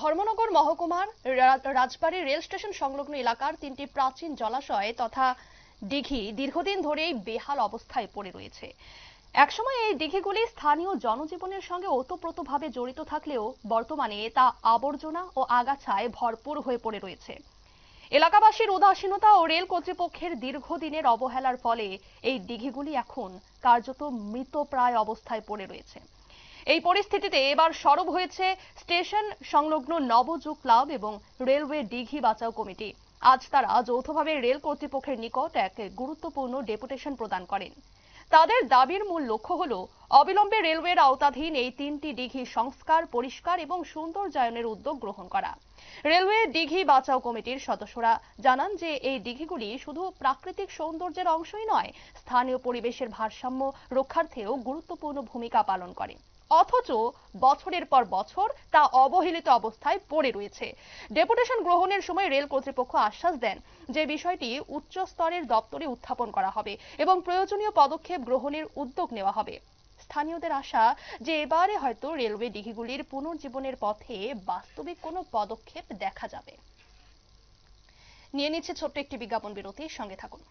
ধর্মনগর মহকুমার রাজবাড়ী rail station সংলগ্ন এলাকার তিনটি প্রাচীন জলাশয় তথা দিঘি দীর্ঘদিন ধরেই বেহাল অবস্থায় পড়ে রয়েছে। একসময় এই দিঘিগুলি স্থানীয় জনজীবনের সঙ্গে ওতপ্রোতভাবে জড়িত থাকলেও বর্তমানে তা আবর্জনা ও আগাছায় ভরপুর হয়ে পড়ে রয়েছে। এলাকাবাসীর উদাসীনতা ও রেল কর্তৃপক্ষের দীর্ঘদিনের অবহেলার ফলে এই দিঘিগুলি এখন কার্যত মৃতপ্রায় অবস্থায় পড়ে রয়েছে। এই পরিস্থিতিতে এবার সরব হয়েছে স্টেশন সংলগ্ন নবযুগ ক্লাব এবং রেলওয়ে দিঘি বাঁচাও কমিটি। আজ তারা যৌথভাবে রেল কর্তৃপক্ষের নিকট এক গুরুত্বপূর্ণ ডেপুটেশন প্রদান করেন। তাদের দাবির মূল লক্ষ্য হল অবিলম্বে রেলওয়ের আওতাধীন এই তিনটি দিঘি সংস্কার, পরিষ্কার এবং সৌন্দর্যায়নের উদ্যোগ গ্রহণ করা। রেলওয়ে দিঘি বাঁচাও কমিটির সদস্যরা জানান যে এই দিঘিগুলি শুধু প্রাকৃতিক সৌন্দর্যের অংশই নয়, স্থানীয় পরিবেশের ভারসাম্য রক্ষার্থেও গুরুত্বপূর্ণ ভূমিকা পালন করে। অথচ বছরের পর বছর তা অবহেলিত অবস্থায় পড়ে রয়েছে। ডেপুটেশন গ্রহণের সময় রেল কর্তৃপক্ষ আশ্বাস দেন যে বিষয়টি উচ্চ স্তরের দপ্তরে উত্থাপন করা হবে এবং প্রয়োজনীয় পদক্ষেপ গ্রহণের উদ্যোগ নেওয়া হবে। স্থানীয়দের আশা যে এবারে হয়তো রেলওয়ে ডিঘিগুলির পুনর্জীবনের পথে বাস্তবিক কোনো পদক্ষেপ দেখা যাবে। নিয়ে নিচ্ছে ছোট্ট একটি বিজ্ঞাপন বিরতির সঙ্গে থাকুন।